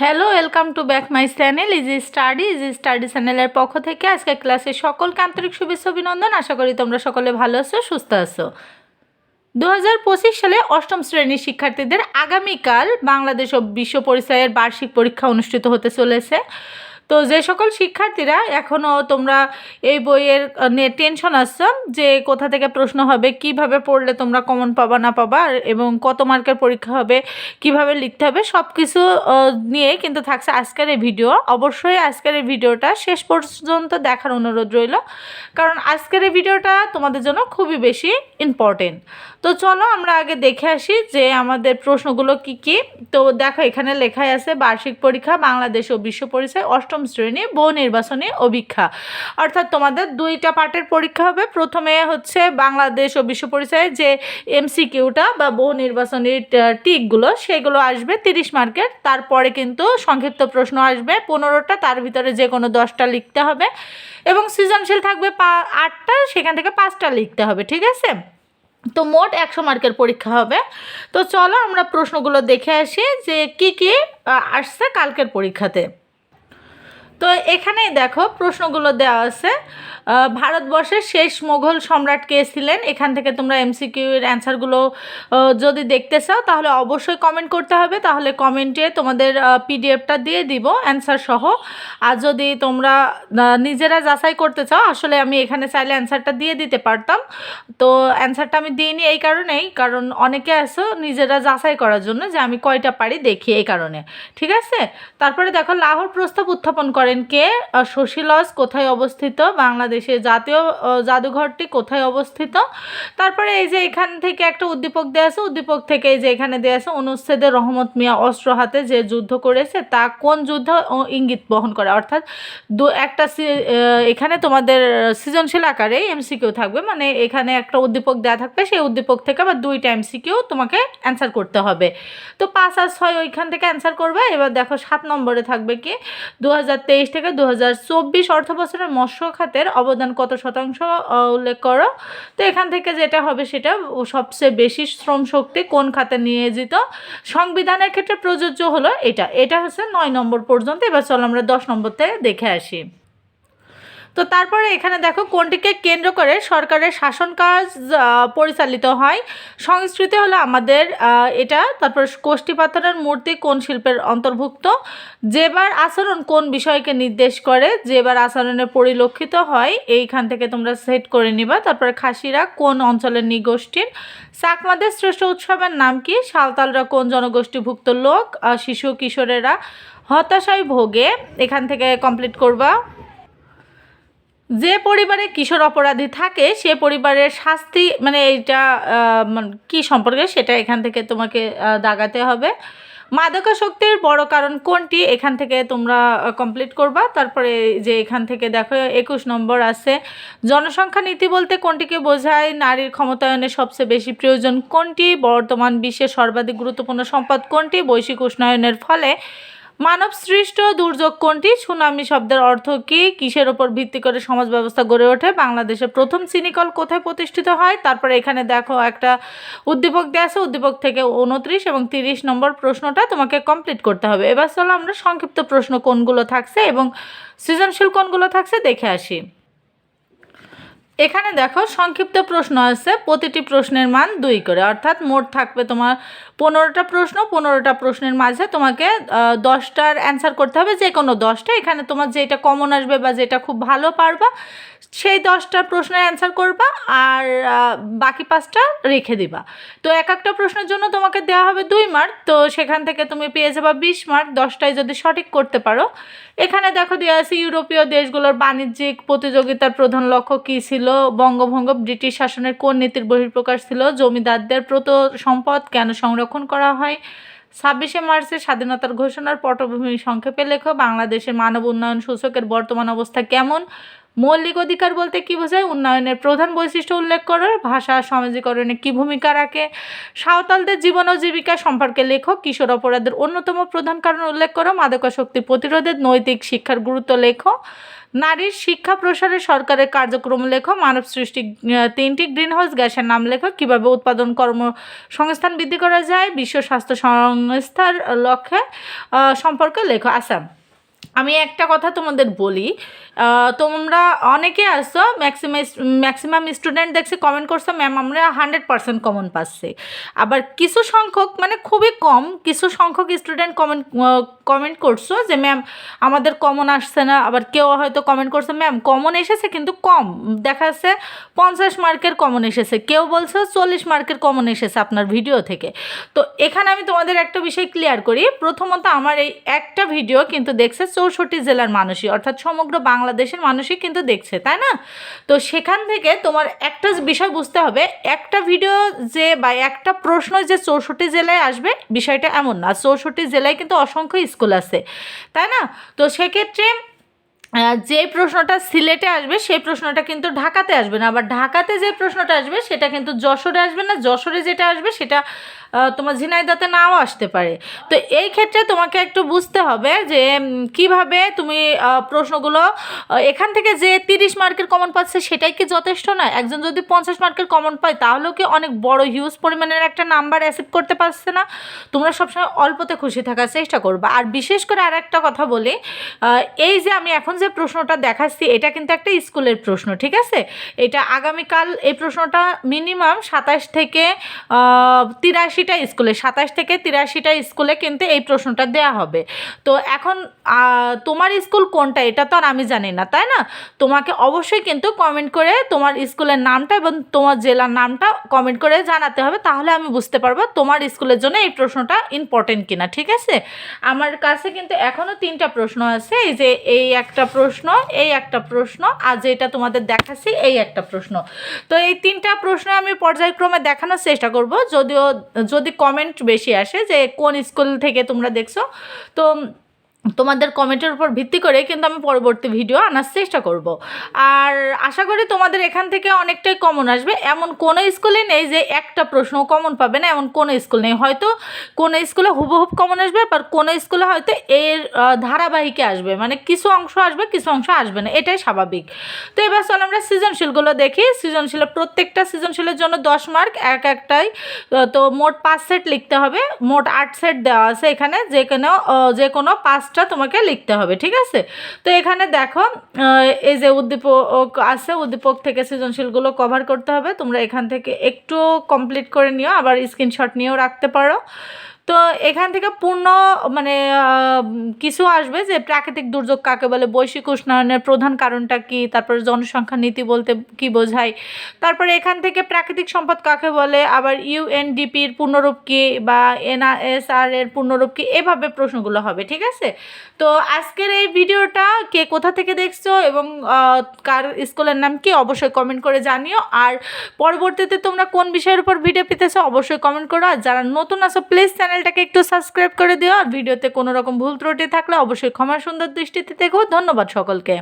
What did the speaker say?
Hello welcome to back my channel easy study easy study চ্যানেলের পক্ষ থেকে আজকে ক্লাসে সকলকে আন্তরিক শুভেচ্ছা, অভিনন্দন। আশা করি তোমরা সকলে ভালো আছো, সুস্থ আছো। দু হাজার পঁচিশ সালে অষ্টম শ্রেণির শিক্ষার্থীদের আগামীকাল বাংলাদেশ ও বিশ্ব পরিচয়ের বার্ষিক পরীক্ষা অনুষ্ঠিত হতে চলেছে। তো যে সকল শিক্ষার্থীরা এখনও তোমরা এই বইয়ের নিয়ে টেনশন আসছো যে কোথা থেকে প্রশ্ন হবে, কীভাবে পড়লে তোমরা কমন পাবা না পাবা, এবং কত মার্কের পরীক্ষা হবে, কীভাবে লিখতে হবে সব কিছু নিয়ে কিন্তু থাকছে আজকের এই ভিডিও অবশ্যই আজকের এই ভিডিওটা শেষ পর্যন্ত দেখার অনুরোধ রইল, কারণ আজকের এই ভিডিওটা তোমাদের জন্য খুবই বেশি ইম্পর্টেন্ট তো চলো আমরা আগে দেখে আসি যে আমাদের প্রশ্নগুলো কি কি। তো দেখো এখানে লেখাই আছে বার্ষিক পরীক্ষা, বাংলাদেশ ও বিশ্ব পরিচয়, অষ্টম শ্রেণি বহু নির্বাচনী অভিক্ষা। অর্থাৎ তোমাদের দুইটা পার্টের পরীক্ষা হবে। প্রথমে হচ্ছে বাংলাদেশ ও বিশ্ব পরিচয়ে যে এমসিকিউটা বা বহু নির্বাচনী টিকগুলো, সেগুলো আসবে তিরিশ মার্কের। তারপরে কিন্তু সংক্ষিপ্ত প্রশ্ন আসবে। পনেরোটা, তার ভিতরে যে কোনো দশটা লিখতে হবে। এবং সৃজনশীল থাকবে পা, আটটা, সেখান থেকে পাঁচটা লিখতে হবে, ঠিক আছে? তো মোট একশো মার্কের পরীক্ষা হবে। তো চলো আমরা প্রশ্নগুলো দেখে আসি যে কি কি আসছে কালকের পরীক্ষাতে। তো এখানেই দেখো প্রশ্নগুলো দেওয়া আছে। ভারতবর্ষের শেষ মোঘল সম্রাট কে ছিলেন? এখান থেকে তোমরা এমসিকিউ এর অ্যান্সারগুলো যদি দেখতে চাও, তাহলে অবশ্যই কমেন্ট করতে হবে। তাহলে কমেন্টে তোমাদের পিডিএফটা দিয়ে দিব অ্যান্সার সহ। আর যদি তোমরা নিজেরা যাচাই করতে চাও, আসলে আমি এখানে চাইলে অ্যান্সারটা দিয়ে দিতে পারতাম। তো অ্যান্সারটা আমি দিইনি এই কারণেই, কারণ অনেকে আসো নিজেরা যাচাই করার জন্য যে আমি কয়টা পারি দেখি এই কারণে। ঠিক আছে? তারপরে দেখো লাহোর প্রস্তাব উত্থাপন করেন কে? শশী কোথায় অবস্থিত? বাংলাদেশের জাতীয় জাদুঘরটি কোথায় অবস্থিত? তারপরে এই যে এখান থেকে একটা উদ্দীপক দেওয়া আছে, উদ্দীপক থেকে এই যে এখানে দেওয়া আছে, অনুচ্ছেদে রহমত মিয়া অস্ত্র হাতে যে যুদ্ধ করেছে, তা কোন যুদ্ধ ইঙ্গিত বহন করে? অর্থাৎ দু, একটা এখানে তোমাদের সৃজনশীল আকারে এমসিকিউ থাকবে মানে এখানে একটা উদ্দীপক দেওয়া থাকবে, সেই উদ্দীপক থেকে আবার দুইটা এমসিকিউ তোমাকে অ্যান্সার করতে হবে। তো পাঁচ আর ছয় ওইখান থেকে অ্যান্সার করবে, এবার দেখো সাত নম্বরে থাকবে কি? দু হাজার তেইশ থেকে দু হাজার চব্বিশ অর্থ বছরের মৎস্য খাতের অবদান কত শতাংশ উল্লেখ করো? তো এখান থেকে যেটা হবে সেটা সবচেয়ে বেশি শ্রম শক্তি কোন খাতে নিয়োজিত? সংবিধানের ক্ষেত্রে প্রযোজ্য হলো এটা। এটা হচ্ছে নয় নম্বর পর্যন্ত। এবার চলো আমরা দশ নম্বর থেকে দেখে আসি। তো তারপরে এখানে দেখো কোনটিকে কেন্দ্র করে সরকারের শাসন কাজ পরিচালিত হয়। সংস্কৃতি হলো আমাদের এটা। তারপর কোষ্ঠী পাথরের মূর্তি কোন শিল্পের অন্তর্ভুক্ত? যেবার আচরণ কোন বিষয়কে নির্দেশ করে, যেবার আচরণে পরিলক্ষিত হয়, এইখান থেকে তোমরা সেট করে নিবা। তারপরে খাসিরা কোন অঞ্চলের নিগোষ্ঠীর? চাকমাদের শ্রেষ্ঠ উৎসবের নাম কি? সাঁওতালরা কোন জনগোষ্ঠীভুক্ত লোক? শিশু কিশোরেরা হতাশায় ভোগে। এখান থেকে কমপ্লিট করবা। যে পরিবারে কিশোর অপরাধী থাকে, সে পরিবারের শাস্তি মানে এইটা মানে কী সম্পর্কে সেটা এখান থেকে তোমাকে দাগাতে হবে। মাদকাসক্তির বড় কারণ কোনটি? এখান থেকে তোমরা কমপ্লিট করবা। তারপরে যে এখান থেকে দেখো, একুশ নম্বর আছে। জনসংখ্যা নীতি বলতে কোনটিকে বোঝায়? নারীর ক্ষমতায়নের সবচেয়ে বেশি প্রয়োজন কোনটি? বর্তমান বিশ্বের সর্বাধিক গুরুত্বপূর্ণ সম্পদ কোনটি? বৈশ্বিক উষ্ণায়নের ফলে মানব সৃষ্ট দুর্যোগ কোনটি? সুনামি শব্দের অর্থ কি? কিসের ওপর ভিত্তি করে সমাজ ব্যবস্থা গড়ে ওঠে? বাংলাদেশে প্রথম চিনিকল কোথায় প্রতিষ্ঠিত হয়? তারপরে এখানে দেখো, একটা উদ্দীপক দেওয়া আছে, উদ্দীপক থেকে উনত্রিশ এবং তিরিশ নম্বর প্রশ্নটা তোমাকে কমপ্লিট করতে হবে। এবার চলো আমরা সংক্ষিপ্ত প্রশ্ন কোনগুলো থাকছে এবং সৃজনশীল কোনগুলো থাকছে দেখে আসি। এখানে দেখো সংক্ষিপ্ত প্রশ্ন আছে, প্রতিটি প্রশ্নের মান দুই করে। অর্থাৎ মোট থাকবে তোমার পনেরোটা প্রশ্ন, পনেরোটা প্রশ্নের মাঝে তোমাকে দশটার অ্যান্সার করতে হবে যে কোনো দশটা। এখানে তোমার যেটা কমন আসবে বা যেটা খুব ভালো পারবা সেই দশটা প্রশ্নের অ্যান্সার করবা আর বাকি পাঁচটা রেখে দিবা। তো এক একটা প্রশ্নের জন্য তোমাকে দেওয়া হবে দুই মার্ক তো সেখান থেকে তুমি পেয়ে যাবা বিশ মার্ক দশটায় যদি সঠিক করতে পারো। এখানে দেখো দেওয়া আছে ইউরোপীয় দেশগুলোর বাণিজ্যিক প্রতিযোগিতার প্রধান লক্ষ্য কী ছিল? বঙ্গভঙ্গ, ব্রিটিশ শাসনের কোন নীতির বহিঃপ্রকাশ ছিল? জমিদারদের প্রত সম্পদ কেন সংরক্ষণ করা হয়? ছাব্বিশে মার্চের স্বাধীনতার ঘোষণার পটভূমি সংক্ষেপে লেখো। বাংলাদেশের মানব উন্নয়ন সূচকের বর্তমান অবস্থা কেমন? মৌলিক অধিকার বলতে কী বোঝায়? উন্নয়নের প্রধান বৈশিষ্ট্য উল্লেখ করো ভাষা, সমাজীকরণে কী ভূমিকা রাখে? সাঁওতালদের জীবন ও জীবিকা সম্পর্কে লেখক, কিশোর অপরাধের অন্যতম প্রধান কারণ উল্লেখ করো মাদকাসক্তি প্রতিরোধের নৈতিক শিক্ষার গুরুত্ব লেখো। নারীর শিক্ষা প্রসারে সরকারের কার্যক্রম লেখো। মানব সৃষ্টি তিনটি গ্রিনহাউস গ্যাসের নাম লেখো। কীভাবে উৎপাদন কর্মসংস্থান বৃদ্ধি করা যায়? বিশ্ব স্বাস্থ্য সংস্থার লক্ষ্যে সম্পর্কে লেখো। আসাম। আমি একটা কথা তোমাদের বলি তোমরা অনেকে আসো ম্যাক্সিমাম ম্যাক্সিমাম স্টুডেন্ট দেখছি কমেন্ট করছ ম্যাম আমরা হান্ড্রেড পার্সেন্ট কমন পাচ্ছি। আবার কিছু সংখ্যক মানে খুবই কম, কিছু সংখ্যক স্টুডেন্ট কমেন্ট কমেন্ট করছ যে ম্যাম আমাদের কমন আসছে না। আবার কেউ হয়তো কমেন্ট করছে ম্যাম কমন এসেছে কিন্তু কম। দেখা যাচ্ছে পঞ্চাশ মার্কের কমন এসেছে। কেউ বলছে চল্লিশ মার্কের কমন এসেছে আপনার ভিডিও থেকে। তো এখানে আমি তোমাদের একটা বিষয় ক্লিয়ার করি। প্রথমত আমার এই একটা ভিডিও কিন্তু দেখছে চৌষট্টি জেলার মানুষই, অর্থাৎ সমগ্র বাংলাদেশের মানুষই কিন্তু দেখছে, তাই না? তো সেখান থেকে তোমার একটা বিষয় বুঝতে হবে, একটা ভিডিও যে বা একটা প্রশ্ন যে চৌষট্টি জেলায় আসবে, বিষয়টা এমন না। চৌষট্টি জেলায় কিন্তু অসংখ্য স্কুল আছে, তাই না? তো সেক্ষেত্রে যে প্রশ্নটা সিলেটে আসবে সেই প্রশ্নটা কিন্তু ঢাকাতে আসবে না। আবার ঢাকাতে যে প্রশ্নটা আসবে, সেটা কিন্তু যশোরে আসবে না। যশোরে যেটা আসবে, সেটা তোমার ঝিনাইদাতে নাও আসতে পারে। তো এই ক্ষেত্রে তোমাকে একটু বুঝতে হবে যে কীভাবে তুমি প্রশ্নগুলো এখান থেকে যে তিরিশ মার্কের কমন পাচ্ছে, সেটাই কি যথেষ্ট না একজন যদি পঞ্চাশ মার্কের কমন পায়, তাহলেও কি অনেক বড় হিউজ পরিমাণের একটা নাম্বার অ্যাসিভ করতে পারছে না? তোমরা সবসময় অল্পতে খুশি থাকার চেষ্টা করবা। আর বিশেষ করে আর একটা কথা বলি এই যে আমি এখন যে প্রশ্নটা দেখাচ্ছি, এটা কিন্তু একটা স্কুলের প্রশ্ন, ঠিক আছে? এটা আগামীকাল এই প্রশ্নটা মিনিমাম সাতাশ থেকে তিরাশিটা স্কুলে, সাতাশ থেকে তিরাশিটা স্কুলে কিন্তু এই প্রশ্নটা দেয়া হবে। তো এখন তোমার স্কুল কোনটা? এটা তো আর আমি জানি না, তাই না? তোমাকে অবশ্যই কিন্তু কমেন্ট করে তোমার স্কুলের নামটা এবং তোমার জেলার নামটা কমেন্ট করে জানাতে হবে, তাহলে আমি বুঝতে পারব তোমার স্কুলের জন্য এই প্রশ্নটা ইম্পর্টেন্ট কিনা, ঠিক আছে? আমার কাছে কিন্তু এখনও তিনটা প্রশ্ন আছে, এই যে এই একটা প্রশ্ন, এই একটা প্রশ্ন, আর যেটা তোমাদের দেখাচ্ছি, এই একটা প্রশ্ন। তো এই তিনটা প্রশ্ন আমি পর্যায়ক্রমে দেখানোর চেষ্টা করব, যদিও, যদি কমেন্ট বেশি আসে যে কোন স্কুল থেকে তোমরা দেখছ, তো তোমাদের কমেন্টের উপর ভিত্তি করে কিন্তু আমি পরবর্তী ভিডিও আনার চেষ্টা করব। আর আশা করি তোমাদের এখান থেকে অনেকটাই কমন আসবে। এমন কোনো স্কুলে নেই যে একটা প্রশ্ন কমন পাবে না, এমন কোনো স্কুল নেই। হয়তো কোনো স্কুলে হুবহুব কমন আসবে আর কোনো স্কুলে হয়তো এর ধারাবাহিকে আসবে। মানে কিছু অংশ আসবে, কিছু অংশ আসবে না। এটাই স্বাভাবিক। তো এবার চলো আমরা সৃজনশীলগুলো দেখি। সৃজনশীলের প্রত্যেকটা সৃজনশীলের জন্য দশ মার্ক এক একটাই তো মোট পাঁচ সেট লিখতে হবে। মোট আট সেট দেওয়া আছে এখানে। যে কোনো যে কোনো পাঁচটা তোমাকে লিখতে হবে, ঠিক আছে? তো এখানে দেখো এই যে উদ্দীপক আছে, উদ্দীপক থেকে সৃজনশীলগুলো কভার করতে হবে। তোমরা এখান থেকে একটু কমপ্লিট করে নিও, আবার স্ক্রিনশট নিয়েও রাখতে পারো। তো এখান থেকে পূর্ণ মানে কিছু আসবে যে প্রাকৃতিক দুর্যোগ কাকে বলে, বৈশ্বিক উষ্ণায়নের প্রধান কারণটা কি, তারপরে জনসংখ্যা নীতি বলতে কি বোঝায়, তারপরে এখান থেকে প্রাকৃতিক সম্পদ কাকে বলে, আবার ইউএনডিপির পূর্ণরূপ কি বা এনআরএসআর এর পূর্ণরূপ কি, এভাবে প্রশ্নগুলো হবে, ঠিক আছে? তো আজকের এই ভিডিওটা কে কোথা থেকে দেখছ এবং কার স্কুলের নাম কি, অবশ্যই কমেন্ট করে জানিও, আর পরবর্তীতে তোমরা কোন বিষয়ের উপর ভিডিও পেতেছো, অবশ্যই কমেন্ট করো, আর যারা নতুন আছো, প্লিজ চ্যানেলটাকে একটু সাবস্ক্রাইব করে দিও আর ভিডিওতে কোনো রকম ভুল ত্রুটি থাকলে অবশ্যই ক্ষমা সুন্দর দৃষ্টিতে দেখো। ধন্যবাদ সকলকে।